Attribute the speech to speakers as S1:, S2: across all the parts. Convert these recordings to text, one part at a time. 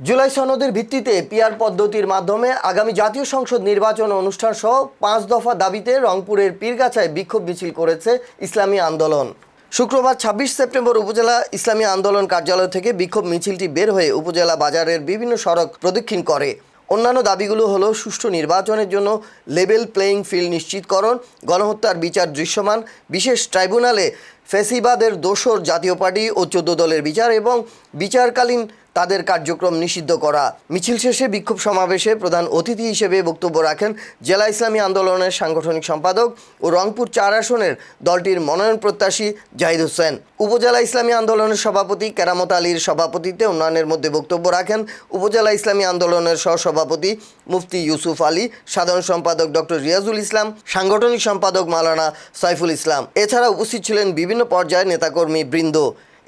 S1: জুলাই সনদের ভিত্তিতে পিআর পদ্ধতির মাধ্যমে আগামী জাতীয় সংসদ নির্বাচন অনুষ্ঠান সহ পাঁচ দফা দাবিতে রংপুরের পীরগাছায় বিক্ষোভ মিছিল করেছে ইসলামী আন্দোলন। শুক্রবার ছাব্বিশ সেপ্টেম্বর উপজেলা ইসলামী আন্দোলন কার্যালয় থেকে বিক্ষোভ মিছিলটি বের হয়ে উপজেলা বাজারের বিভিন্ন সড়ক প্রদক্ষিণ করে। অন্যান্য দাবিগুলো হলো সুষ্ঠু নির্বাচনের জন্য লেভেল প্লেয়িং ফিল্ড নিশ্চিতকরণ, গণহত্যার বিচার দৃশ্যমান, বিশেষ ট্রাইব্যুনালে ফেসিবাদের দোসর জাতীয় পার্টি ও চোদ্দ দলের বিচার এবং বিচারকালীন তাদের কার্যক্রম নিষিদ্ধ করা। মিছিল শেষে বিক্ষোভ সমাবেশে প্রধান অতিথি হিসেবে বক্তব্য রাখেন জেলা ইসলামী আন্দোলনের সাংগঠনিক সম্পাদক ও রংপুর চার আসনের দলটির মনোনয়ন প্রত্যাশী জাহিদ হোসেন। উপজেলা ইসলামী আন্দোলনের সভাপতি কেরামত আলীর সভাপতিত্বে উন্নয়নের মধ্যে বক্তব্য রাখেন উপজেলা ইসলামী আন্দোলনের সহসভাপতি মুফতি ইউসুফ আলী, সাধারণ সম্পাদক ডক্টর রিয়াজুল ইসলাম, সাংগঠনিক সম্পাদক মালানা সাইফুল ইসলাম। এছাড়া উপস্থিত ছিলেন বিভিন্ন পর্যায়ের নেতাকর্মী বৃন্দ।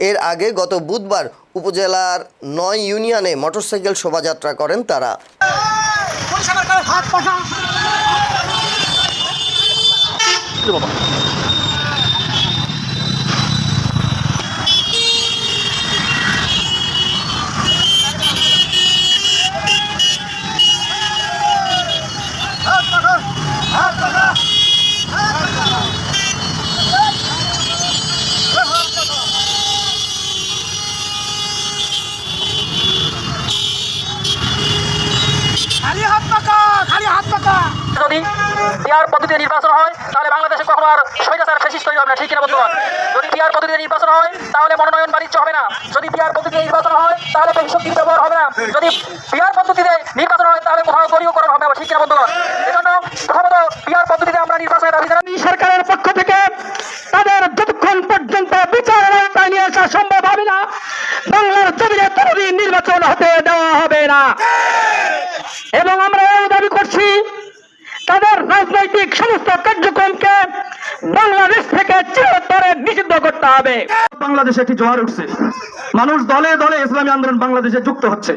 S1: এর আগে গত বুধবার উপজেলার নয় ইউনিয়নে মোটরসাইকেল শোভাযাত্রা করেন তারা।
S2: হাত খালি হাত পাকা খালি হাত পাকা।
S3: যদি পিয়ার পদ্ধতিতে নির্বাচন হয় তাহলে বাংলাদেশে কখনো আর স্বৈরাচার ফেসিস তৈরি হবে না ঠিক কিনা বন্ধুগণ যদি পিয়ার পদ্ধতিতে নির্বাচন হয় তাহলে মনোনয়ন বাণিজ্য হবে না। যদি পিয়ার পদ্ধতিতে নির্বাচন হয় তাহলে শক্তির ব্যবহার হবে না। যদি পিয়ার পদ্ধতিতে নির্বাচন হয় তাহলে কোথাও দলীয়করণ হবে না ঠিক কিনা বন্ধুগণ এজন্য প্রথমত পিয়ার পদ্ধতিতে আমরা নির্বাচনের দাবি জানাই।
S4: সরকারের পক্ষ থেকে তাদের যতক্ষণ পর্যন্ত বিচারের আওতায় নিয়ে আসা সম্ভব হবে না বাংলার জমিনে তরুণী নির্বাচন হতে দেওয়া হবে না। এবং আমরা এই দাবি করছি তাদের রাজনৈতিক সমস্ত কার্যক্রমকে বাংলাদেশ থেকে চিরতরে নিষিদ্ধ করতে হবে।
S5: বাংলাদেশে একটি জোয়ার উঠছে। মানুষ দলে দলে ইসলামী আন্দোলন বাংলাদেশে যুক্ত হচ্ছে।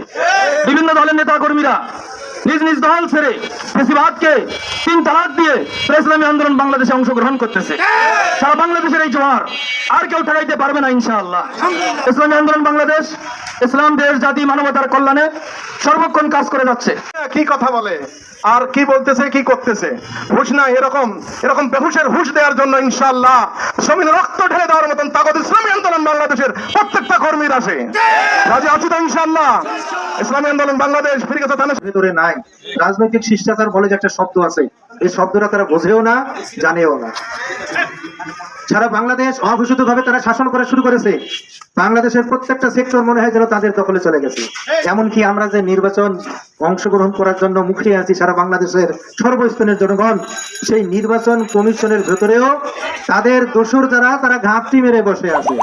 S5: বিভিন্ন দলের নেতা কর্মীরা নিজ নিজ দল ছেড়ে ফেসিবাদকে তিন তালাক দিয়ে ইসলামী আন্দোলন বাংলাদেশে অংশগ্রহণ করতেছে। সারা বাংলাদেশের এই জোয়ার আর কেউ ঠেকাইতে পারবে না, ইনশাআল্লাহ। ইসলামী আন্দোলন বাংলাদেশ ইসলাম দেশ জাতি মানবতার কল্যাণে সর্বক্ষণ কাজ করে যাচ্ছে।
S6: কি কথা বলে? আর কি বলতেছে কি করতেছে? হুশ না এরকম এরকম বেহুশের হুশ দেওয়ার জন্য ইনশাআল্লাহ জমিন রক্ত ঢেলে দেওয়ার মতন তাগত ইসলামী আন্দোলন বাংলাদেশের প্রত্যেকটা কর্মীর আছে রাজি আছি তো ইনশাআল্লাহ? ইসলামী আন্দোলন বাংলাদেশ ফিরে গেছে থানা
S7: ভেতরে নাই। রাজনৈতিক শিষ্টাচার বলে যে একটা শব্দ আছে এই শব্দটা তারা বোঝেও না জানেও না। সারা বাংলাদেশ অঘোষিত ভাবে তারা শাসন করা শুরু করেছে। বাংলাদেশের প্রত্যেকটা সেক্টর মনে হয় যেন তাদের দখলে চলে গেছে। এমনকি আমরা যে নির্বাচন অংশগ্রহণ করার জন্য মুখিয়ে আছি সারা বাংলাদেশের সর্বস্তরের জনগণ, সেই নির্বাচন কমিশনের ভেতরেও তাদের দোষর দ্বারা তারা ঘাপটি মেরে বসে আছে।